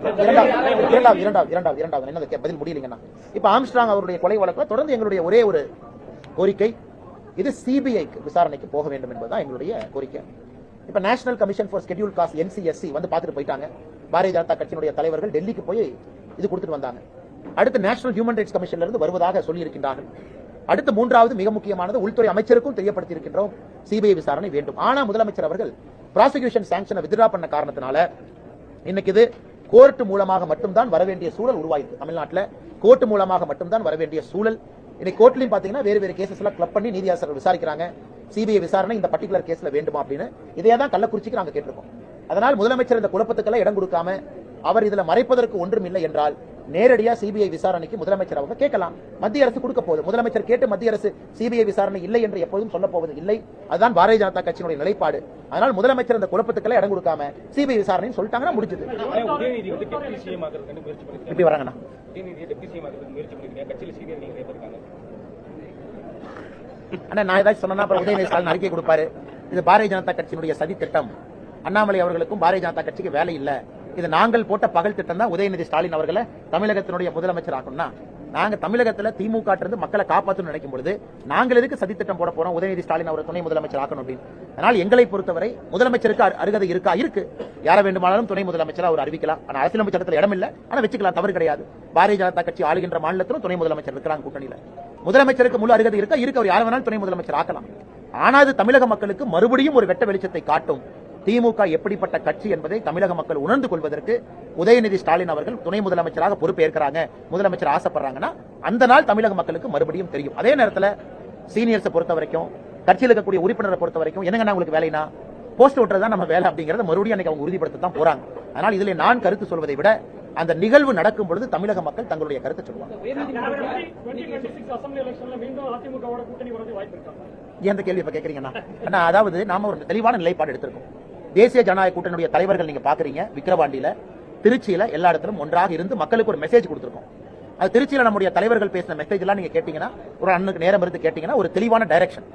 இரண்டாவது இரண்டாவது இரண்டாவது இரண்டாவது என்ன பதில் முடியலீங்கன்னா இப்ப ஆம்ஸ்ட்ராங் அவருடைய கொலை வழக்கில் தொடர்ந்து எங்களுடைய ஒரே ஒரு கோரிக்கை இது சிபிஐக்கு விசாரணைக்கு போக வேண்டும் என்பதுதான் எங்களுடைய கோரிக்கை. இப்ப national commission for scheduled caste NCSC வந்து பார்த்துட்டு போயிட்டாங்க. பாரதிய ஜனதா கட்சியினுடைய தலைவர்கள் டெல்லிக்கு போய் இது கொடுத்துட்டு வந்தாங்க. அடுத்து நேஷனல் ஹியூமன் ரைட்ஸ் கமிஷன்ல இருந்து வருவதாக சொல்லி இருக்கின்றார்கள் அடுத்து மூன்றாவது மிக முக்கியமானது உள்துறை அமைச்சருக்கும் தெரியப்படுத்தி இருக்கின்றோம் சிபிஐ விசாரணை வேண்டும். ஆனா முதலமைச்சர் அவர்கள் ப்ராசிக்யூஷன் சாங்ஷனை வித்ரா பண்ண காரணத்தினால இன்னைக்கு இது கோர்ட் மூலமாக மட்டும்தான் வரவேண்டிய சூழல் உருவாயிருக்கு. தமிழ்நாட்டில் கோர்ட் மூலமாக மட்டும்தான் வரவேண்டிய சூழல். இன்னைக்கு கோர்ட்லயும் பாத்தீங்கன்னா வேறு வேறு கேசஸ் எல்லாம் கிளப் பண்ணி நீதியாசர்கள் விசாரிக்கிறாங்க. சிபிஐ விசாரணை இந்த பர்டிகுலர் கேஸ்ல வேண்டுமா அப்படின்னு. இதையே தான் கள்ளக்குறிச்சிக்கு நாங்க கேட்டிருக்கோம். அதனால் முதலமைச்சர் இந்த குழப்பத்துக்கெல்லாம் இடம் கொடுக்காம அவர் இதுல மறைப்பதற்கு ஒன்றும் இல்லை என்றால் நேரடியா சிபிஐ விசாரணைக்கு முதலமைச்சர் அவங்க கேட்கலாம். மத்திய அரசு கொடுக்க போகுது. முதலமைச்சர் கேட்டு மத்திய அரசு சிபிஐ விசாரணை இல்லை என்று எப்போதும் சொல்ல போவது இல்லை. அதுதான் பாரதிய ஜனதா கட்சியினுடைய நிலைப்பாடு. அதனால் முதலமைச்சர் இந்த குழப்பத்துக்கெல்லாம் இடம் கொடுக்காம சிபிஐ விசாரணைன்னு சொல்லிட்டாங்கன்னா முடிஞ்சது. இப்படி வராங்கண்ணா. அண்ணா நான் ஏதாச்சும் சொன்னா உதயநிதி ஸ்டாலின் அறிக்கை கொடுப்பாரு. இது பாரதிய ஜனதா கட்சியினுடைய சதி திட்டம் அண்ணாமலை அவர்களுக்கும் பாரதிய ஜனதா கட்சிக்கு வேலை இல்ல. இது நாங்கள் போட்ட பகல் திட்டம் தான் உதயநிதி ஸ்டாலின் அவர்களை தமிழகத்தினுடைய முதலமைச்சர் ஆகணும்னா நாங்க தமிழகத்துல திமுக இருந்து மக்களை காப்பாற்றணும்னு நினைக்கும் பொழுது நாங்கள் எதுக்கு சதி திட்டம் போட போறோம்? உதயநிதி ஸ்டாலின் அவரை துணை முதலமைச்சர் ஆக்கணும் அப்படின்னு. அதனால் எங்களை பொறுத்தவரை முதலமைச்சருக்கு அருகதை இருக்கா? இருக்கு. யார வேண்டுமானாலும் துணை முதலமைச்சர் அவர் அறிவிக்கலாம். ஆனா அரசியலமைச்சர் சட்டத்தில் இடம் இல்ல ஆனா வச்சுக்கலாம். தவறு கிடையாது. பாரதிய ஜனதா கட்சி ஆளுகின்ற மாநிலத்திலும் துணை முதலமைச்சர் இருக்கிறாங்க கூட்டணியில. முதலமைச்சருக்கு முழு அருகதை இருக்கா? இருக்கு. அவர் யார வேணாலும் துணை முதலமைச்சர் ஆக்கலாம். ஆனா அது தமிழக மக்களுக்கு மறுபடியும் ஒரு வெட்ட வெளிச்சத்தை காட்டும். திமுக எப்படிப்பட்ட கட்சி என்பதை தமிழக மக்கள் உணர்ந்து கொள்வதற்கு உதயநிதி ஸ்டாலின் அவர்கள் துணை முதலமைச்சராக பொறுப்பேற்கிறாங்க முதலமைச்சர் ஆசைப்படுறாங்கன்னா அந்த நாள் தமிழக மக்களுக்கு மறுபடியும் தெரியும் அதே நேரத்துல சீனியர்ஸை பொறுத்த வரைக்கும் கட்சியில் இருக்கக்கூடிய உறுப்பினரை பொறுத்த வரைக்கும் என்னங்கன்னா உங்களுக்கு வேலைனா போஸ்ட் ஓட்டுறது தான் நம்ம வேலை அப்படிங்கறத மறுபடியும் அன்னைக்கு அவங்க உறுதிப்படுத்த தான் போறாங்க அதனால் இதுல நான் கருத்து சொல்வதை விட அந்த நிகழ்வு நடக்கும் பொழுது தமிழக மக்கள் தங்களுடைய கருத்தை சொல்லுவாங்க எந்த கேள்வி இப்ப கேக்குறீங்கன்னா அண்ணா அதாவது நாம ஒரு தெளிவான நிலைப்பாடு எடுத்திருக்கோம் தேசிய ஜனநாயக கூட்டணியுடைய தலைவர்கள் நீங்க பாக்குறீங்க விக்கிரவாண்டியில திருச்சியில எல்லா இடத்திலும் ஒன்றாக இருந்து மக்களுக்கு ஒரு மெசேஜ் கொடுத்துருக்கோம். அது திருச்சியில நம்முடைய தலைவர்கள் பேசின மெசேஜ் எல்லாம் நீங்க கேட்டீங்கன்னா ஒரு அண்ணனுக்கு நேரம் இருந்து கேட்டீங்கன்னா ஒரு தெளிவான டைரக்ஷன்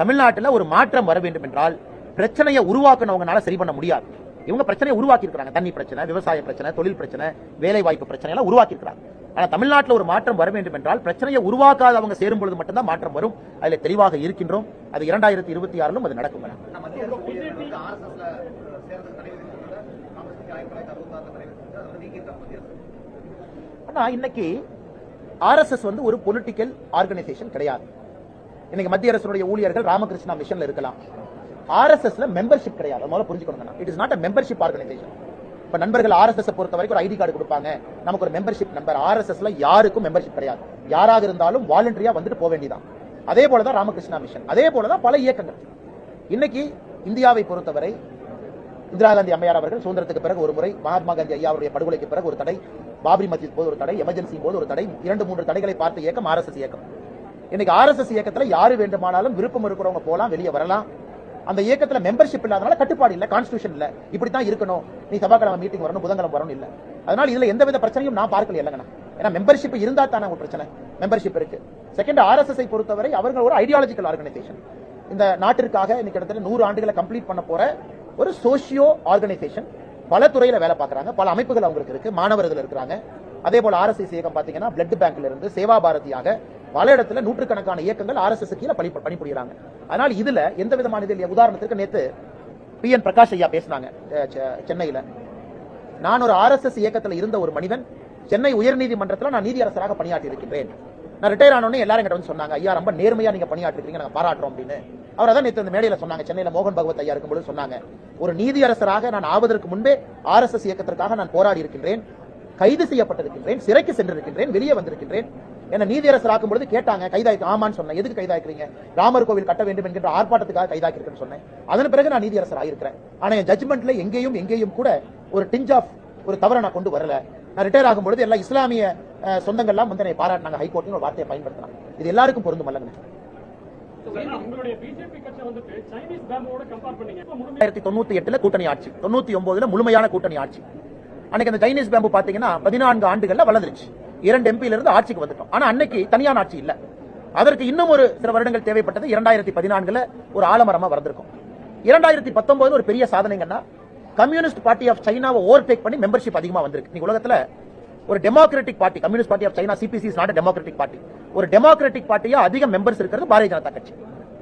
தமிழ்நாட்டுல ஒரு மாற்றம் வர வேண்டும் என்றால் பிரச்சனையை உருவாக்கினவங்கனால சரி பண்ண முடியாது. இவங்க பிரச்சனையை உருவாக்கி இருக்காங்க தண்ணி பிரச்சனை விவசாய பிரச்சனை தொழில் பிரச்சனை வேலை வாய்ப்பு பிரச்சனை எல்லாம் உருவாக்கி இருக்காங்க ஆனா தமிழ்நாட்டில் ஒரு மாற்றம் வர வேண்டும் என்றால் பிரச்சனையை உருவாக்காதவங்க சேரும் பொழுது மட்டும்தான் மாற்றம் வரும். அதுல தெளிவாக இருக்கின்றோம். அது இரண்டாயிரத்தி இருபத்தி ஆறிலும் அது நடக்கும் மேடம். ஆனா இன்னைக்கு ஆர்எஸ்எஸ் வந்து ஒரு பொலிட்டிக்கல் ஆர்கனைசேஷன் கிடையாது. இன்னைக்கு மத்திய அரசுடைய ஊழியர்கள் ராமகிருஷ்ணா மிஷன்ல இருக்கலாம். ஆர்எஸ்எஸ்ல மெம்பர்ஷிப் கிடையாது. முதல்ல புரிஞ்சுக்கணும் it is not a membership organisation இப்ப நண்பர்கள் ஆர்எஸ்எஸ் பொறுத்த வரைக்கும் ஒரு ஐடி கார்டு கொடுப்பாங்க. நமக்கு ஒரு மெம்பர்ஷிப் நம்பர் ஆர்எஸ்எஸ்ல யாருக்கும் மெம்பர்ஷிப் கிடையாது. யாராக இருந்தாலும் வாலண்டரியா வந்துட்டு போக வேண்டியதான் அதே போலதான் ராமகிருஷ்ணா மிஷன் அதே போலதான் பல இயக்கங்கள். இன்னைக்கு இந்தியாவை பொறுத்தவரை இந்திரா காந்தி அம்மையார் அவர்கள் சுதந்திரத்துக்கு பிறகு ஒரு முறை மகாத்மா காந்தி ஐயா அவருடைய படுகொலைக்கு பிறகு ஒரு தடை பாபரி மஸ்ஜித் போது ஒரு தடை எமர்ஜென்சி போது ஒரு தடை இரண்டு மூன்று தடைகளை பார்த்த இயக்கம் ஆர்எஸ்எஸ் இயக்கம். இன்னைக்கு ஆர்எஸ்எஸ் இயக்கத்துல யாரு வேண்டுமானாலும் விருப்பம் இருக்கிறவங்க போலாம் வெளியே வரலாம். அந்த இயக்கத்துல மெம்பர்ஷிப் இல்லாதனால கட்டுப்பாடு இல்ல கான்ஸ்டியூஷன் இல்ல. இப்படி தான் இருக்கணும். நீ சபாக்கிழமை மீட்டிங் வரணும் புதன்கிழமை வரணும் இல்ல. அதனால இதுல எந்தவித பிரச்சனையும் நான் பார்க்கல இல்லைங்கண்ணா. ஏன்னா மெம்பர்ஷிப் இருந்தா தானே ஒரு பிரச்சனை. மெம்பர்ஷிப் இருக்கு. செகண்ட் ஆர்எஸ்எஸ்ஐ பொறுத்தவரை அவர்கள் ஒரு ஐடியாலஜிக்கல் ஆர்கனைசேஷன் இந்த நாட்டிற்காக இன்னைக்கு கிட்டத்தட்ட நூறு ஆண்டுகளை கம்ப்ளீட் பண்ண போற ஒரு சோஷியோ ஆர்கனைசேஷன் பல துறையில வேலை பார்க்கறாங்க. பல அமைப்புகள் அவங்களுக்கு இருக்கு. மாணவர்கள் இருக்கிறாங்க. அதே போல ஆர்எஸ்எஸ் இயக்கம் பாத்தீங்கன்னா பிளட் பேங்க்ல இருந்து சேவா பாரதியாக பல இடத்துல நூற்றுக்கணக்கான இயக்கங்கள் ஆர்எஸ்எஸ் கீழே பணி அதனால இதுல எந்த விதமான இதில் உதாரணத்திற்கு நேத்து பி என் பிரகாஷ் ஐயா பேசினாங்க சென்னையில. நான் ஒரு ஆர்எஸ்எஸ் இயக்கத்தில் இருந்த ஒரு மனிதன் சென்னை உயர்நீதிமன்றத்தில் நான் நீதியரசராக பணியாற்றி இருக்கின்றேன் நான் ரிட்டையர் ஆனோடனே எல்லாரும் வந்து சொன்னாங்க ஐயா ரொம்ப நேர்மையா நீங்க பணியாற்றிருக்கீங்க நாங்க பாராட்டுறோம் அப்படின்னு. அவர் அதான் நேற்று இந்த மேடையில சொன்னாங்க சென்னையில மோகன் பகவத் ஐயா இருக்கும்போது சொன்னாங்க ஒரு நீதியரசராக நான் ஆவதற்கு முன்பே ஆர்எஸ்எஸ் இயக்கத்திற்காக நான் போராடி இருக்கின்றேன் கைது செய்யப்பட்டிருக்கின்றேன் சிறைக்கு சென்றிருக்கின்றேன் வெளியே வந்திருக்கின்றேன் என்ன நீதியரசர் ஆக்கும் பொழுது கேட்டாங்க கைதாக்கி ஆமான்னு சொன்னேன். எதுக்கு கைதாக்கிறீங்க ராமர் கோவில் கட்ட வேண்டும் என்கின்ற ஆர்ப்பாட்டத்துக்காக கைதாக்கிருக்கேன்னு சொன்னேன். அதன் பிறகு நான் நீதியரசர் ஆயிருக்கிறேன். ஆனா என் ஜட்மெண்ட்ல எங்கேயும் எங்கேயும் கூட ஒரு டிஞ்ச் ஆஃப் ஒரு தவறை நான் கொண்டு வரல. நான் ரிட்டையர் ஆகும் பொழுது எல்லா இஸ்லாமிய சொந்தங்கள்லாம் வந்து என்னை பாராட்டினாங்க. ஹைகோர்ட்னு ஒரு வார்த்தையை பயன்படுத்தினாங்க. இது எல்லாருக்கும் பொருந்தும் அல்லங்க ஆயிரத்தி தொண்ணூத்தி எட்டுல கூட்டணி ஆட்சி. தொண்ணூத்தி ஒன்பதுல முழுமையான கூட்டணி ஆட்சி. அன்னைக்கு அந்த சைனீஸ் பேம்பு பாத்தீங்கன்னா பதினான்கு ஆண்டுகள்ல வளர்ந்துருச்சு. இரண்டு எம்பியிலிருந்து ஆட்சிக்கு வந்துட்டோம். ஆனா அன்னைக்கு தனியான ஆட்சி இல்ல. அதற்கு இன்னும் ஒரு சில வருடங்கள் தேவைப்பட்டது. இரண்டாயிரத்தி பதினான்குல ஒரு ஆலமரமா வந்திருக்கும் இரண்டாயிரத்தி பத்தொன்பது ஒரு பெரிய சாதனைங்கன்னா கம்யூனிஸ்ட் பார்ட்டி ஆஃப் சைனாவை ஓவர்டேக் பண்ணி மெம்பர்ஷிப் அதிகமா வந்திருக்கு. நீங்க உலகத்துல ஒரு democratic party communist party of China CPC is not democratic party ஒரு டெமோக்ராட்டிக் பார்ட்டியா அதிக மெம்பர்ஸ் இருக்கிறது பாரதிய ஜனதா கட்சி.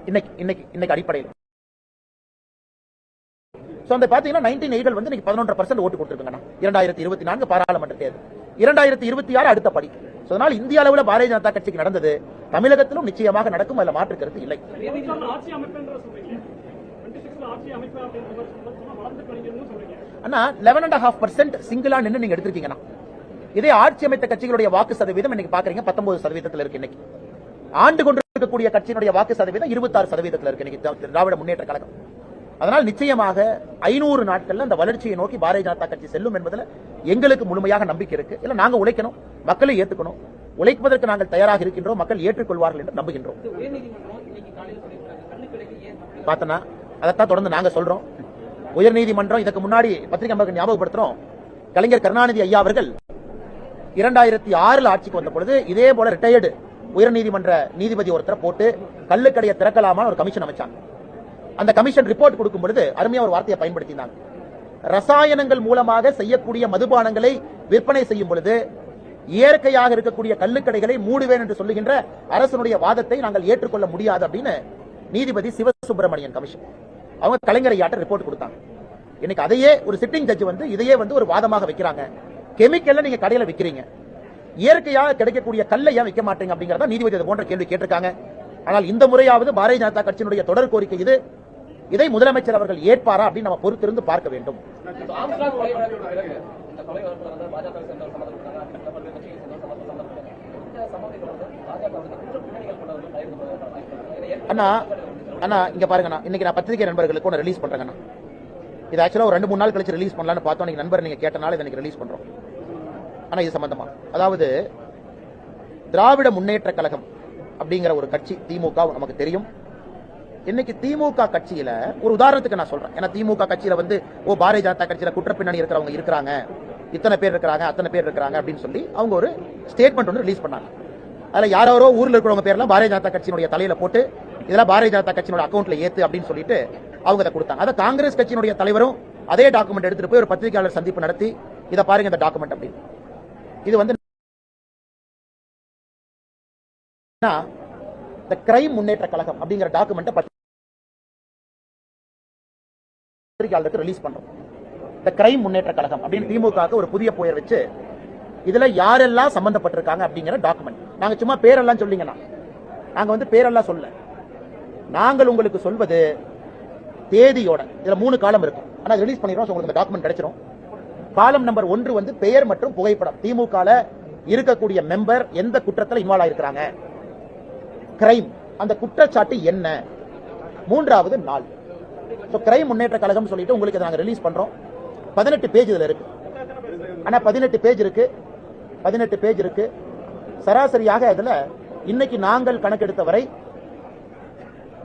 இன்னைக்கு இன்னைக்கு இன்னைக்கு அடிப்படையில். சோ அந்த பார்த்தீங்கன்னா நைன்டீன் எயிட்டில் வந்து இன்னைக்கு பதினொன்று பர்சன்ட் ஓட்டு கொடுத்துருக்காங்கண்ணா. இரண்டாயிரத்தி இருபத்தி நான்கு பாராளுமன்ற தேர்தல். இரண்டாயிரத்தி இருபத்தி ஆறு அடுத்த படி. அதனால் இந்திய அளவில் பாரதிய ஜனதா கட்சிக்கு நடந்தது. தமிழகத்திலும் நிச்சயமாக நடக்கும் அதுல மாற்று கருத்து இல்லை. ஆனா லெவன் அண்ட் ஹாஃப் பர்சன்ட் சிங்கிளா நின்று நீங்க எடுத்திருக்கீங்கன்னா இதே ஆட்சி அமைத்த கட்சிகளுடைய வாக்கு சதவீதம் இன்னைக்கு பாக்குறீங்க பத்தொன்பது சதவீதத்தில் இருக்கு இன்னைக்கு. ஆண்டு கொண்டு இருக்கக்கூடிய கட்சியினுடைய வாக்கு சதவீதம் இருபத்தாறு சதவீதத்தில் இருக்கு இன்னைக்கு திரா- திராவிட முன்னேற்ற கழகம். அதனால் நிச்சயமாக ஐநூறு நாட்கள்ல அந்த வளர்ச்சியை நோக்கி பாரதிய ஜனதா கட்சி செல்லும் என்பதுல எங்களுக்கு முழுமையாக நம்பிக்கை இருக்கு. இல்ல நாங்க உழைக்கணும் மக்களை ஏத்துக்கணும். உழைப்பதற்கு நாங்கள் தயாராக இருக்கின்றோம் மக்கள் ஏற்றுக்கொள்வார்கள் என்று நம்புகின்றோம். பார்த்தனா அதைத்தான் தொடர்ந்து நாங்க சொல்றோம். உயர்நீதிமன்றம் இதுக்கு முன்னாடி பத்திரிகை மக்களுக்கு ஞாபகப்படுத்துறோம். கலைஞர் கருணாநிதி ஐயா அவர்கள் இரண்டாயிரத்தி ஆறுல ஆட்சிக்கு வந்த பொழுது இதே போல ரிட்டையர்டு உயர்நீதிமன்ற நீதிபதி ஒருத்தரை போட்டு கள்ளுக்கடையை திறக்கலாமான்னு ஒரு கமிஷன் அமைச்சாங்க. அந்த கமிஷன் ரிப்போர்ட் கொடுக்கும் பொழுது அருமையா ஒரு வார்த்தையை பயன்படுத்தினாங்க. ரசாயனங்கள் மூலமாக செய்யக்கூடிய மதுபானங்களை விற்பனை செய்யும் பொழுது இயற்கையாக இருக்கக்கூடிய கல்லுக்கடைகளை மூடுவேன் என்று சொல்லுகின்ற அரசனுடைய வாதத்தை நாங்கள் ஏற்றுக்கொள்ள முடியாது அப்படின்னு நீதிபதி சிவசுப்பிரமணியன் கமிஷன் அவங்க கலைஞரையாட்ட ரிப்போர்ட் கொடுத்தாங்க. இன்னைக்கு அதையே ஒரு சிட்டிங் ஜட்ஜ் வந்து இதையே வந்து ஒரு வாதமாக வைக்கிறாங்க. கெமிக்கல்ல நீங்க கடையில விற்கிறீங்க இயற்கையாக கிடைக்கக்கூடிய கல்லை ஏன் விற்க மாட்டீங்க அப்படிங்கறத நீதிபதி போன்ற கேள்வி கேட்டிருக்காங்க. ஆனால் இந்த முறையாவது பாரதிய ஜனதா கட்சியினுடைய தொடர் கோரிக்கை இது. இதை முதலமைச்சர் அவர்கள் ஏற்பாரா அப்படின்னு நம்ம பொறுத்திருந்து பார்க்க வேண்டும். அண்ணா அண்ணா இங்க பாருங்கண்ணா இன்னைக்கு நான் பத்திரிகை நண்பர்களுக்கு ஒன்று ரிலீஸ் பண்றேங்கண்ணா இது ஆக்சுவலாக ஒரு ரெண்டு மூணு நாள் கழிச்சு ரிலீஸ் பண்ணலாம்னு பார்த்தோம். நீங்க நண்பர் நீங்க கேட்டனால இதை ரிலீஸ் பண்றோம். ஆனா இது சம்பந்தமா? அதாவது திராவிட முன்னேற்ற கழகம் அப்படிங்கிற ஒரு கட்சி திமுக நமக்கு தெரியும். இன்னைக்கு திமுக கட்சியில ஒரு உதாரணத்துக்கு நான் சொல்றேன். ஏன்னா திமுக கட்சியில வந்து ஓ பாரதிய ஜனதா கட்சியில குற்ற பின்னணி இருக்கிறவங்க இருக்கிறாங்க. இத்தனை பேர் இருக்கிறாங்க அத்தனை பேர் இருக்கிறாங்க அப்படின்னு சொல்லி அவங்க ஒரு ஸ்டேட்மெண்ட் ஒன்று ரிலீஸ் பண்ணாங்க. அதுல யாரோ ஊர்ல இருக்கிறவங்க பேர்லாம் பாரதிய ஜனதா கட்சியினுடைய தலையில போட்டு இதெல்லாம் பாரதிய ஜனதா கட்சியோட அக்கௌண்ட்ல ஏத்து அப்படின்னு சொல்லிட்டு அவங்க அதை கொடுத்தாங்க. அதை காங்கிரஸ் கட்சியினுடைய தலைவரும் அதே டாக்குமெண்ட் எடுத்துட்டு போய் ஒரு பத்திரிகையாளர் சந்திப்பு நடத்தி இதை பாருங்க இந்த டாக்குமெண்ட் அப்படின்னு. இது வந்து இந்த கிரைம் முன்னேற்ற கழகம் அப்படிங்கிற டாக்குமெண்ட்டை பத்திரிகையாளருக்கு ரிலீஸ் பண்றோம். இந்த கிரைம் முன்னேற்ற கழகம் அப்படின்னு திமுக ஒரு புதிய பெயர் வச்சு இதுல யாரெல்லாம் சம்பந்தப்பட்டிருக்காங்க அப்படிங்கிற டாக்குமெண்ட் நாங்க சும்மா பேரெல்லாம் சொல்லிங்கண்ணா நாங்க வந்து பேரெல்லாம் சொல்ல. நாங்கள் உங்களுக்கு சொல்வது தேதியோட இதுல மூணு காலம் இருக்கும். ஆனா ரிலீஸ் பண்ணிடுறோம் உங்களுக்கு இந்த டாக்குமெண்ட் கிடைச்சிரும். காலம் நம்பர் ஒன்று வந்து பெயர் மற்றும் புகைப்படம். திமுக இருக்கக்கூடிய மெம்பர் எந்த குற்றத்துல இன்வால்வ் ஆயிருக்கிறாங்க? கிரைம் அந்த குற்றச்சாட்டு என்ன? மூன்றாவது நாள். ஸோ கிரைம் முன்னேற்ற கழகம் சொல்லிட்டு உங்களுக்கு இதை ரிலீஸ் பண்றோம். பதினெட்டு பேஜ் இதுல இருக்கு. ஆனா பதினெட்டு பேஜ் இருக்கு. பதினெட்டு பேஜ் இருக்கு. சராசரியாக இதில் இன்னைக்கு நாங்கள் கணக்கெடுத்த வரை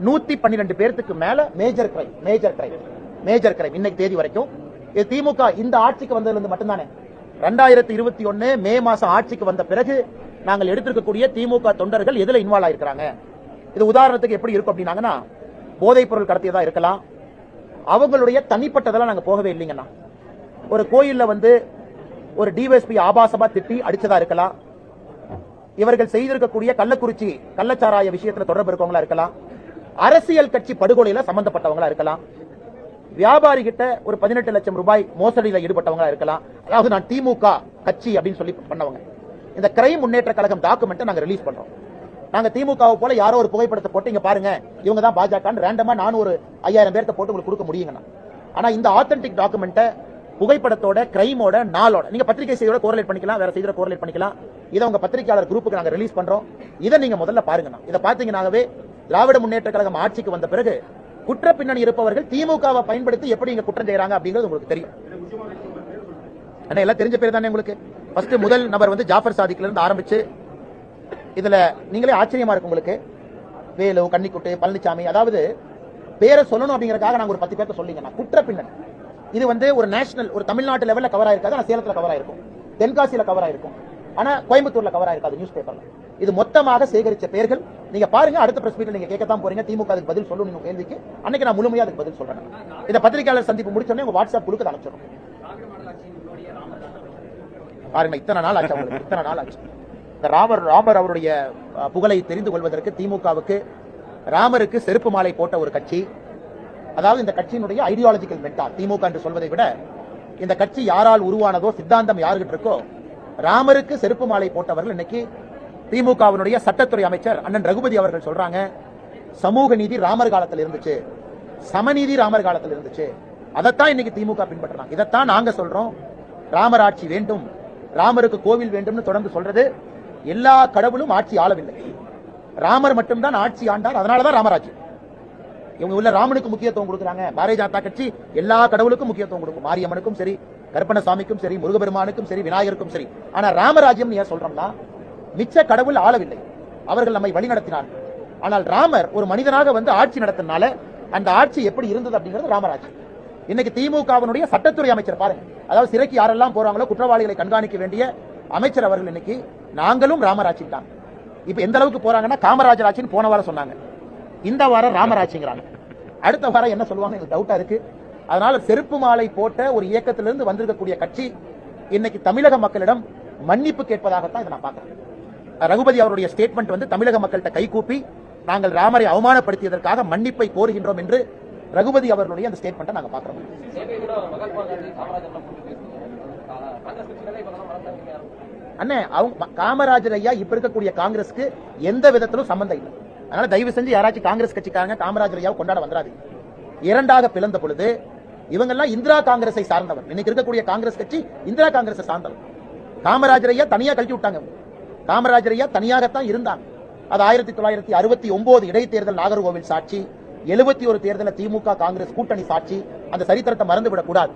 நூத்தி பன்னிரெண்டு பேர்த்துக்கு மேல major crime major crime major crime இன்னைக்கு தேதி வரைக்கும். இது திமுக இந்த ஆட்சிக்கு வந்ததுல இருந்து மட்டும்தானே. ரெண்டாயிரத்தி இருபத்தி ஒன்னு மே மாசம் ஆட்சிக்கு வந்த பிறகு நாங்கள் எடுத்திருக்கக்கூடிய திமுக தொண்டர்கள் எதுல இன்வால்வ் ஆயிருக்கிறாங்க? இது உதாரணத்துக்கு எப்படி இருக்கும் அப்படின்னாங்கன்னா போதைப் பொருள் கடத்தியதா இருக்கலாம் அவங்களுடைய தனிப்பட்டதெல்லாம் நாங்க போகவே இல்லைங்கண்ணா ஒரு கோயில்ல வந்து ஒரு டிஎஸ்பி ஆபாசமா திட்டி அடிச்சதா இருக்கலாம். இவர்கள் செய்திருக்கக்கூடிய கள்ளக்குறிச்சி கள்ளச்சாராய விஷயத்துல தொடர்பு இருக்கவங்களா இருக்கலாம். அரசியல் கட்சி படுகொலையில சம்பந்தப்பட்டவங்களா இருக்கலாம். வியாபாரி கிட்ட ஒரு பதினெட்டு லட்சம் ரூபாய் மோசடியில ஈடுபட்டவங்களா இருக்கலாம். அதாவது நான் திமுக கட்சி அப்படின்னு சொல்லி பண்ணவங்க. இந்த கிரைம் முன்னேற்ற கழகம் டாக்குமெண்ட் நாங்க ரிலீஸ் பண்றோம். நாங்க திமுகவை போல யாரோ ஒரு புகைப்படத்தை போட்டு இங்க பாருங்க. இவங்க தான் பாஜக ரேண்டமா நானும் ஒரு ஐயாயிரம் பேர்த்த போட்டு உங்களுக்கு கொடுக்க முடியுங்கண்ணா. ஆனா இந்த ஆத்தென்டிக் டாக்குமெண்ட்டை புகைப்படத்தோட கிரைமோட நாளோட நீங்க பத்திரிகை செய்தியோட கோரலேட் பண்ணிக்கலாம் வேற செய்தியோட கோரலேட் பண்ணிக்கலாம். இதை உங்க பத்திரிகையாளர் குரூப்புக்கு நாங்க ரிலீஸ் பண்றோம். இதை நீங்க முதல்ல பாருங்கண்ணா. இதை பாத்தீங்கன்னாவே திராவிட முன்னேற்ற கழகம் ஆட்சிக்கு வந்த பிறகு குற்ற பின்னணி இருப்பவர்கள் திமுகவை பயன்படுத்தி எப்படி இங்க குற்றம் செய்யறாங்க அப்படிங்கிறது உங்களுக்கு தெரியும். ஆனா எல்லாம் தெரிஞ்ச பேர் தானே உங்களுக்கு? ஃபர்ஸ்ட் முதல் நபர் வந்து ஜாஃபர் சாதிக்ல இருந்து ஆரம்பிச்சு இதுல நீங்களே ஆச்சரியமா இருக்கு உங்களுக்கு. வேலு கன்னிக்குட்டு பழனிசாமி அதாவது பேரை சொல்லணும் அப்படிங்கறதுக்காக நாங்க ஒரு பத்து பேர்த்த சொல்லிங்க. குற்ற பின்னணி இது வந்து ஒரு நேஷனல் ஒரு தமிழ்நாட்டு லெவல்ல கவர் ஆயிருக்காது. ஆனா சேலத்துல கவர் ஆயிருக்கும். தென்காசியில கவர் ஆயிருக்கும். ஆனா கோயம்புத்தூர்ல கவர் ஆயிருக்காது நியூஸ் பேப்பர்ல இது மொத்தமாக சேகரிச்ச பெயர்கள் நீங்க பாருங்க அடுத்த பிரஸ் மீட்ல நீங்க கேட்கத்தான் போறீங்க. திமுக அதுக்கு பதில் சொல்லணும் நீங்க கேள்விக்கு. அன்னைக்கு நான் முழுமையா அதுக்கு பதில் சொல்றேன். இந்த பத்திரிகையாளர் சந்திப்பு முடிச்சோடனே உங்க வாட்ஸ்அப் குழுக்கு அனுப்பிச்சிடும் பாருங்க இத்தனை நாள் ஆச்சு இத்தனை நாள் ஆச்சு. இந்த ராமர் ராமர் அவருடைய புகழை தெரிந்து கொள்வதற்கு திமுகவுக்கு ராமருக்கு செருப்பு மாலை போட்ட ஒரு கட்சி. அதாவது இந்த கட்சியினுடைய ஐடியாலஜிக்கல் மென்டார் திமுக என்று சொல்வதை விட இந்த கட்சி யாரால் உருவானதோ சித்தாந்தம் யாருகிட்ட இருக்கோ ராமருக்கு செருப்பு மாலை போட்டவர்கள் இன்னைக்கு திமுகவினுடைய சட்டத்துறை அமைச்சர் அண்ணன் ரகுபதி அவர்கள் சொல்றாங்க சமூக நீதி ராமர் காலத்தில் இருந்துச்சு. சமநீதி ராமர் காலத்தில் இருந்துச்சு. அதைத்தான் இன்னைக்கு திமுக பின்பற்றலாம் இதைத்தான் நாங்க சொல்றோம். ராமராட்சி வேண்டும். ராமருக்கு கோவில் வேண்டும்னு தொடர்ந்து சொல்றது. எல்லா கடவுளும் ஆட்சி ஆளவில்லை. ராமர் மட்டும்தான் ஆட்சி ஆண்டார் அதனாலதான் ராமராஜ்யம். இவங்க உள்ள ராமனுக்கு முக்கியத்துவம் கொடுக்குறாங்க. பாரதிய ஜனதா கட்சி எல்லா கடவுளுக்கும் முக்கியத்துவம் கொடுக்கும். மாரியம்மனுக்கும் சரி கருப்பணசாமிக்கும் சரி முருகபெருமானுக்கும் சரி விநாயகருக்கும் சரி. ஆனா ராமராஜ்யம் ஏன் சொல்றோம்னா மிச்ச கடவுள் ஆளவில்லை. அவர்கள் நம்மை வழிநடத்தினார்கள் ஆனால் ராமர் ஒரு மனிதனாக வந்து ஆட்சி நடத்தினால அந்த ஆட்சி எப்படி இருந்தது அப்படிங்கிறது ராமராஜ் இன்னைக்கு திமுகவினுடைய சட்டத்துறை அமைச்சர் பாருங்க. அதாவது சிறைக்கு யாரெல்லாம் போறாங்களோ குற்றவாளிகளை கண்காணிக்க வேண்டிய அமைச்சர் அவர்கள் இன்னைக்கு நாங்களும் ராமராட்சி தான். இப்ப எந்த அளவுக்கு போறாங்கன்னா காமராஜர் ஆட்சின்னு போன வாரம் சொன்னாங்க. இந்த வாரம் ராமராட்சிங்கிறாங்க. அடுத்த வாரம் என்ன சொல்லுவாங்க? எனக்கு டவுட்டா இருக்கு. அதனால செருப்பு மாலை போட்ட ஒரு இயக்கத்திலிருந்து வந்திருக்கக்கூடிய கட்சி இன்னைக்கு தமிழக மக்களிடம் மன்னிப்பு கேட்பதாகத்தான் இதை நான் பார்க்குறேன். ரகுபதி அவருடைய ஸ்டேட்மெண்ட் வந்து தமிழக மக்கள்கிட்ட கைகூப்பி நாங்கள் ராமரை அவமானப்படுத்தியதற்காக மன்னிப்பை கோருகின்றோம் என்று ரகுபதி அவர்களுடைய அந்த ஸ்டேட்மெண்ட்டை நாங்க பார்க்கிறோம். அண்ணே அவங்க காமராஜர் ஐயா இப்ப இருக்கக்கூடிய காங்கிரஸ்க்கு எந்த விதத்திலும் சம்பந்தம் இல்லை. அதனால தயவு செஞ்சு யாராச்சும் காங்கிரஸ் கட்சிக்காரங்க காமராஜர் ஐயாவை கொண்டாட வந்துடாது இரண்டாக பிளந்த பொழுது இவங்கெல்லாம் இந்திரா காங்கிரஸை சார்ந்தவர். இன்னைக்கு இருக்கக்கூடிய காங்கிரஸ் கட்சி இந்திரா காங்கிரஸை சார்ந்தவர். காமராஜர் ஐயா தனியா கழட்டி விட்டாங்க காமராஜர் ஐயா தனியாகத்தான் இருந்தாங்க. அது ஆயிரத்தி தொள்ளாயிரத்தி அறுபத்தி ஒன்பது இடைத்தேர்தல் நாகர்கோவில் சாட்சி எழுபத்தி ஒரு தேர்தலில் திமுக காங்கிரஸ் கூட்டணி சாட்சி அந்த சரித்திரத்தை மறந்துவிடக் கூடாது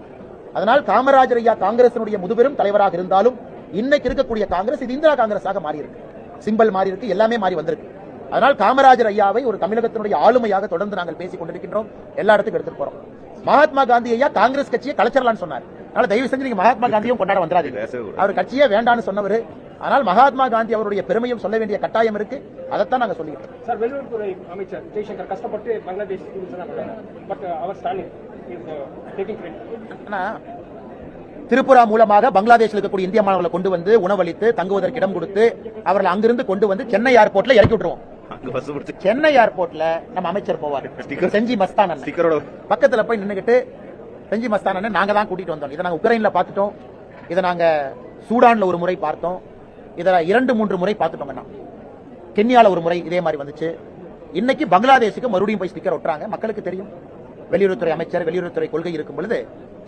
அதனால் காமராஜர் ஐயா காங்கிரசினுடைய முதுபெரும் தலைவராக இருந்தாலும் இன்னைக்கு இருக்கக்கூடிய காங்கிரஸ் இது இந்திரா காங்கிரஸாக மாறி இருக்கு சிம்பல் மாறி இருக்கு எல்லாமே மாறி வந்திருக்கு. அதனால் காமராஜர் ஐயாவை ஒரு தமிழகத்தினுடைய ஆளுமையாக தொடர்ந்து நாங்கள் பேசிக் கொண்டிருக்கின்றோம். எல்லா இடத்துக்கும் எடுத்துட்டு போறோம். மகாத்மா காந்தி ஐயா காங்கிரஸ் கட்சியை கலைச்சிடலாம்னு சொன்னார். அதனால தயவு செஞ்சு நீங்க மகாத்மா காந்தியும் கொண்டாட வந்துடாதீங்க. அவர் கட்சியே வேண்டான்னு சொன்னவர். ஆனால் மகாத்மா காந்தி அவருடைய பெருமையும் சொல்ல வேண்டிய கட்டாயம் இருக்கு. அதைத்தான் நாங்க இருக்கோம். சார் வெளியுறவுத்துறை அமைச்சர் ஜெய்சங்கர் கஷ்டப்பட்டு பங்களாதேஷ் பட் அவர் ஸ்டாலின் இஸ் டேக்கிங் கிரெடிட் ஆனா திரிபுரா மூலமாக பங்களாதேஷில் இருக்கக்கூடிய இந்திய மாணவர்களை கொண்டு வந்து உணவளித்து தங்குவதற்கு இடம் கொடுத்து அவர்களை அங்கிருந்து கொண்டு வந்து சென்னை ஏர்போர்ட்ல இறக்கி விட்டுருவோம். சென்னை ஏர்போர்ட்ல நம்ம அமைச்சர் போவார். செஞ்சி மஸ்தான் பக்கத்துல போய் நின்னுகிட்டு செஞ்சி மஸ்தான் நாங்க தான் கூட்டிட்டு வந்தோம். இதை நாங்க உக்ரைன்ல பார்த்துட்டோம். இதை நாங்க சூடான்ல ஒரு முறை பார்த்தோம். இதை இரண்டு மூன்று முறை பார்த்துட்டோங்கண்ணா கென்யால ஒரு முறை இதே மாதிரி வந்துச்சு. இன்னைக்கு பங்களாதேஷுக்கு மறுபடியும் போய் ஸ்டிக்கர் ஒட்டுறாங்க. மக்களுக்கு தெரியும். வெளியுறவுத்துறை அமைச்சர் வெளியுறவுத்துறை கொள்கை இருக்கும் பொழுது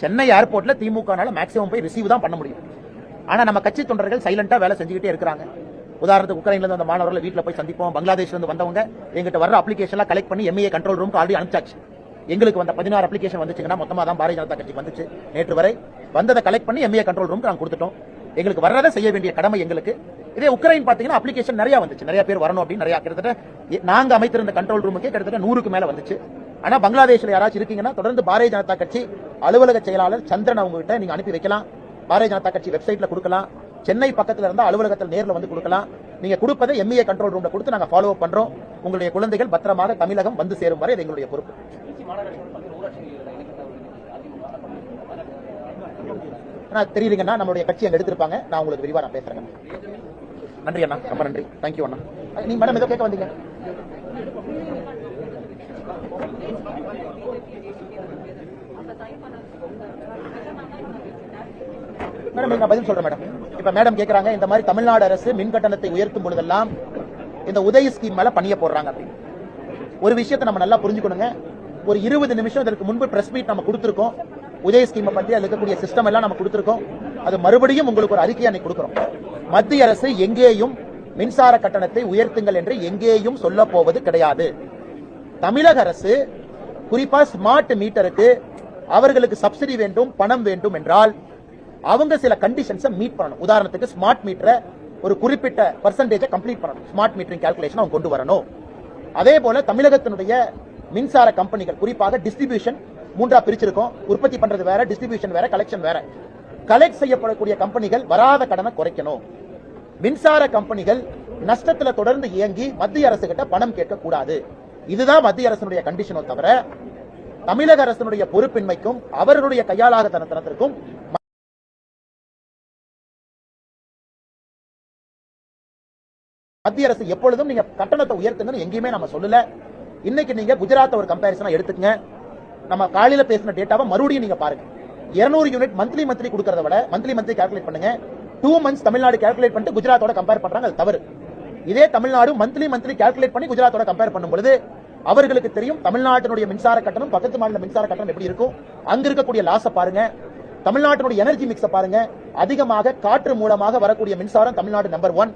சென்னை ஏர்போர்ட்ல திமுகனால மேக்ஸிமம் போய் ரிசீவ் தான் பண்ண முடியும். ஆனா நம்ம கட்சி தொண்டர்கள் சைலண்டா வேலை செஞ்சுக்கிட்டே இருக்கிறாங்க. உதாரணத்துக்கு உக்ரைன்ல இருந்து வந்த மாணவர்களை வீட்டுல போய் சந்திப்போம் பங்களாதேஷ்ல இருந்து வந்தவங்க எங்கிட்ட வர அப்ளிகேஷன்லாம் கலெக்ட் பண்ணி எம்ஏ கண்ட்ரோல் ரூமுக்கு ஆல்ரெடி அனுப்பிச்சாச்சு. எங்களுக்கு வந்த பதினாறு அப்ளிகேஷன் வந்துச்சுங்கன்னா மொத்தமா தான் பாரதிய ஜனதா கட்சி வந்துச்சு. நேற்று வரை வந்ததை கலெக்ட் பண்ணி எம்ஏ கண்ட்ரோல் ரூமுக்கு நாங்க கொடுத்துட்டோம். எங்களுக்கு வர்றதை செய்ய வேண்டிய கடமை எங்களுக்கு. இதே உக்ரைன் பாத்தீங்கன்னா அப்ளிகேஷன் நிறைய வந்துச்சு. நிறைய பேர் வரணும் அப்படின்னு நிறைய கிட்டத்தட்ட நாங்கள் நாங்க அமைத்திருந்த கண்ட்ரோல் ரூமுக்கே கிட்டத்தட்ட நூறுக்கு மேல வந்துச்சு. ஆனா பங்களாதேஷ்ல யாராச்சும் இருக்கீங்கன்னா தொடர்ந்து பாரதிய ஜனதா கட்சி அலுவலக செயலாளர் சந்திரன் அவங்க கிட்ட நீங்க அனுப்பி வைக்கலாம். பாரதிய ஜனதா கட்சி வெப்சைட்ல கொடுக்கலாம். சென்னை பக்கத்துல இருந்தா அலுவலகத்தில் நேர்ல வந்து கொடுக்கலாம். நீங்க கொடுப்பதை எம்ஏ கண்ட்ரோல் ரூம்ல கொடுத்து நாங்க ஃபாலோ பண்றோம். உங்களுடைய குழந்தைகள் பத்திரமாக தமிழகம் வந்து சேரும் வரை எங்களுடைய பொறுப்பு. தெரியுதுங்கன்னா நம்மளுடைய கட்சி அங்க எடுத்திருப்பாங்க. நான் உங்களுக்கு விரிவா நான் பேசுறேன். நன்றி அண்ணா. ரொம்ப நன்றி. தேங்க்யூ அண்ணா. நீ மேடம் ஏதோ கேட்க வந்தீங்க. மேடம் நான் பதில் சொல்றேன் மேடம் இப்ப மேடம் கேக்குறாங்க இந்த மாதிரி தமிழ்நாடு அரசு மின் கட்டணத்தை உயர்த்தும் பொழுதெல்லாம் இந்த உதய ஸ்கீம் மேல பணிய போடுறாங்க அப்படின்னு ஒரு விஷயத்தை நம்ம நல்லா புரிஞ்சுக்கணுங்க. ஒரு இருபது நிமிஷம் இதற்கு முன்பு பிரஸ் மீட் நம்ம கொடுத்துருக்கோம். உதய ஸ்கீமை பத்தி அதுல இருக்கக்கூடிய சிஸ்டம் எல்லாம் நம்ம கொடுத்துருக்கோம். அது மறுபடியும் உங்களுக்கு ஒரு அறிக்கை அன்னைக்கு கொடுக்கிறோம். மத்திய அரசு எங்கேயும் மின்சார கட்டணத்தை உயர்த்துங்கள் என்று எங்கேயும் சொல்ல போவது கிடையாது. தமிழக அரசு குறிப்பா ஸ்மார்ட் மீட்டருக்கு அவர்களுக்கு சப்சிடி வேண்டும் பணம் வேண்டும் என்றால் அவங்க சில கண்டிஷன்ஸை மீட் பண்ணணும். உதாரணத்துக்கு ஸ்மார்ட் மீட்டரை ஒரு குறிப்பிட்ட பர்சன்டேஜை கம்ப்ளீட் பண்ணணும். ஸ்மார்ட் மீட்டரிங் கால்குலேஷன் அவங்க கொண்டு வரணும். அதே போல தமிழகத்தினுடைய மின்சார கம்பெனிகள் குறிப்பாக டிஸ்ட்ரிபியூஷன் மூன்றா பிரிச்சிருக்கோம். உற்பத்தி பண்றது வேற டிஸ்ட்ரிபியூஷன் வேற கலெக்ஷன் வேற. கலெக்ட் செய்யப்படக்கூடிய கம்பெனிகள் வராத கடனை குறைக்கணும். மின்சார கம்பெனிகள் நஷ்டத்துல தொடர்ந்து இயங்கி மத்திய அரசு கிட்ட பணம் கேட்க கூடாது இதுதான் மத்திய அரசனுடைய கண்டிஷனோ தவிர தமிழக அரசனுடைய பொறுப்பின்மைக்கும் அவர்களுடைய கையாளாக தனத்தனத்திற்கும் மத்திய அரசு எப்பொழுதும் நீங்க கட்டணத்தை உயர்த்துங்கன்னு எங்கேயுமே நம்ம சொல்லல. இன்னைக்கு நீங்க குஜராத் ஒரு கம்பேரிசனா எடுத்துக்கங்க. நம்ம காலையில பேசின டேட்டாவை மறுபடியும் நீங்க பாருங்க. 200 யூனிட் மந்த்லி மந்த்லி கொடுக்கறத விட மந்த்லி மந்த்லி கால்குலேட் பண்ணுங்க. டூ மந்த்ஸ் தமிழ்நாடு கால்குலேட் பண்ணிட்டு குஜராத்தோட கம்பேர் பண்றாங்க அது தவறு. இதே தமிழ்நாடு மந்த்லி மந்த்லி கால்குலேட் பண்ணி குஜராத்தோட கம்பேர் பண்ணும் பொழுது அவர்களுக்கு தெரியும் தமிழ்நாட்டினுடைய மின்சார கட்டணம் பக்கத்து மாநில மின்சார கட்டணம் எப்படி இருக்கும்? அங்க இருக்கக்கூடிய லாஸை பாருங்க. தமிழ்நாட்டினுடைய எனர்ஜி மிக்ஸ பாருங்க. அதிகமாக காற்று மூலமாக வரக்கூடிய மின்சாரம் தமிழ்நாடு நம்பர் ஒன்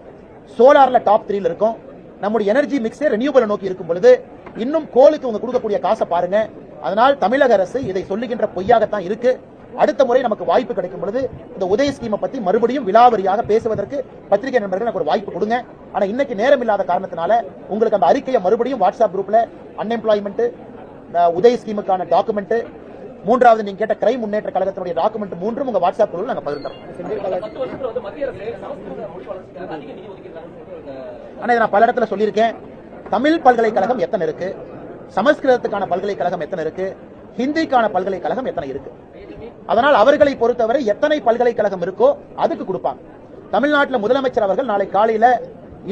சோலார்ல டாப் த்ரீல இருக்கும். நம்முடைய எனர்ஜி மிக்ஸே ரெனியூபிள் நோக்கி இருக்கும் பொழுது இன்னும் கோலுக்கு இவங்க கொடுக்கக்கூடிய காசை பாருங்க. அதனால் தமிழக அரசு இதை சொல்லுகின்ற பொய்யாகத்தான் இருக்கு. அடுத்த முறை நமக்கு வாய்ப்பு கிடைக்கும் பொழுது இந்த உதய ஸ்கீமை பத்தி மறுபடியும் விலாவரியாக பேசுவதற்கு பத்திரிகை நண்பர்கள் எனக்கு ஒரு வாய்ப்பு கொடுங்க. ஆனா இன்னைக்கு நேரம் இல்லாத காரணத்தினால உங்களுக்கு அந்த அறிக்கையை மறுபடியும் வாட்ஸ்அப் குரூப்ல அன்எம்ப்ளாய்மெண்ட் உதய ஸ்கீமுக்கான டாக்குமெண்ட் மூன்றாவது நீங்க கேட்ட கிரைம் முன்னேற்ற கழகத்தினுடைய டாக்குமெண்ட் மூன்றும் உங்க வாட்ஸ்அப் குரூப்ல நாங்க பகிர்ந்தோம். வந்து ஆனா இதை நான் பல இடத்துல சொல்லியிருக்கேன். தமிழ் பல்கலைக்கழகம் எத்தனை இருக்கு? சமஸ்கிருதத்துக்கான பல்கலைக்கழகம் எத்தனை இருக்கு? ஹிந்திக்கான பல்கலைக்கழகம் எத்தனை இருக்கு? அதனால் அவர்களை பொறுத்தவரை எத்தனை பல்கலைக்கழகம் இருக்கோ அதுக்கு கொடுப்பாங்க. தமிழ்நாட்டில் முதலமைச்சர் அவர்கள் நாளை காலையில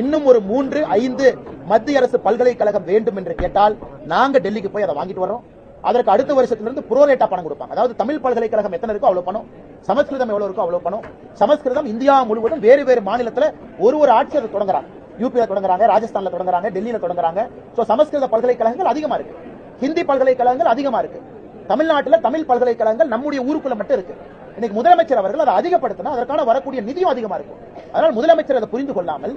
இன்னும் ஒரு மூன்று ஐந்து மத்திய அரசு பல்கலைக்கழகம் வேண்டும் என்று கேட்டால் நாங்க டெல்லிக்கு போய் அதை வாங்கிட்டு வரோம் அதற்கு அடுத்த வருஷத்திலிருந்து புரோரேட்டா பணம் கொடுப்பாங்க. அதாவது தமிழ் பல்கலைக்கழகம் எத்தனை இருக்கோ அவ்வளவு பணம் சமஸ்கிருதம் எவ்வளவு இருக்கோ அவ்வளவு பணம் சமஸ்கிருதம் இந்தியா முழுவதும் வேறு வேறு மாநிலத்துல ஒரு ஒரு ஆட்சி அதை தொடங்குறாங்க. யூபியில தொடங்குறாங்க ராஜஸ்தான்ல தொடங்குறாங்க டெல்லியில தொடங்குறாங்க. சோ சமஸ்கிருத பல்கலைக்கழகங்கள் அதிகமா இருக்கு. ஹிந்தி பல்கலைக்கழகங்கள் அதிகமா இருக்கு. தமிழ்நாட்டுல தமிழ் பல்கலைக்கழகங்கள் நம்முடைய ஊருக்குள்ள மட்டும் இருக்கு. இன்னைக்கு முதலமைச்சர் அவர்கள் அதை அதிகப்படுத்தினா அதற்கான வரக்கூடிய நிதியும் அதிகமா இருக்கும். அதனால் முதலமைச்சர் அதை புரிந்து கொள்ளாமல்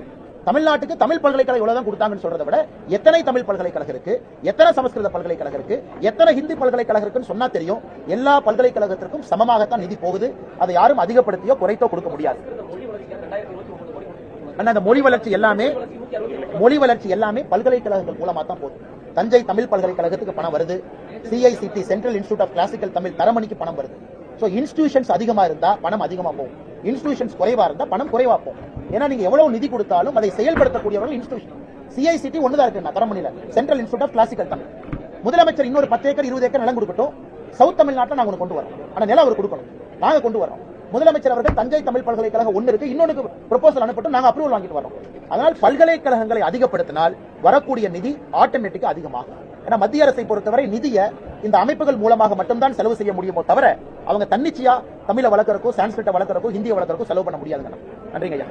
தமிழ்நாட்டுக்கு தமிழ் பல்கலைக்கழகம் இவ்வளவுதான் கொடுத்தாங்கன்னு சொல்றதை விட எத்தனை தமிழ் பல்கலைக்கழகம் இருக்கு? எத்தனை சமஸ்கிருத பல்கலைக்கழகம் இருக்கு? எத்தனை ஹிந்தி பல்கலைக்கழகம் இருக்குன்னு சொன்னா தெரியும். எல்லா பல்கலைக்கழகத்திற்கும் சமமாகத்தான் நிதி போகுது. அதை யாரும் அதிகப்படுத்தியோ குறைத்தோ கொடுக்க முடியாது. ஆனா அந்த மொழி வளர்ச்சி எல்லாமே மொழி வளர்ச்சி எல்லாமே பல்கலைக்கழகங்கள் மூலமா தான் போகுது. தஞ்சை தமிழ் பல்கலைக்கழகத்துக்கு பணம் வருது. CICT central institute of classical Tamil தரமணிக்கு பணம் வருது. சோ இன்ஸ்டியூஷன்ஸ் அதிகமா இருந்தா பணம் அதிகமா போகும். இன்ஸ்டிடியூஷன்ஸ் குறைவா இருந்தா பணம் குறைவா போகும். ஏன்னா நீங்க எவ்வளவு நிதி கொடுத்தாலும் அதை செயல்படுத்தக்கூடியவர்கள் இன்ஸ்டிடியூஷன் சிஐசிடி ஒண்ணுதான் இருக்கு தரமணியில. Central institute of classical Tamil முதலமைச்சர் இன்னொரு பத்து ஏக்கர் இருபது ஏக்கர் நிலம் கொடுக்கட்டும். சவுத் தமிழ்நாட்டில் நாங்கள் கொண்டு வரோம் ஆனா நிலம் அவர் கொடுக்கணும். நாங்க கொண்டு வரோம் முதலமைச்சர் அவர்கள் தஞ்சை தமிழ் பல்கலைக்கழகம் ஒன்னு இருக்கு. இன்னொன்று ப்ரொபோசல் அனுப்பிட்டு நாங்க அப்ரூவல் வாங்கிட்டு வரோம். அதனால் பல்கலைக்கழகங்களை அதிகப்படுத்தினால் வரக்கூடிய நிதி ஆட்டோமேட்டிக்கா அதிகமாகும். ஏன்னா மத்திய அரசை பொறுத்தவரை நிதியை இந்த அமைப்புகள் மூலமாக மட்டும்தான் செலவு செய்ய முடியுமோ தவிர அவங்க தன்னிச்சையா தமிழை வளர்க்கறக்கோ சான்ஸ்கிரிட்டை வளர்க்கறக்கோ ஹிந்தியை வளர்க்கறக்கோ செலவு பண்ண முடியாதுங்க. நன்றிங்க ஐயா.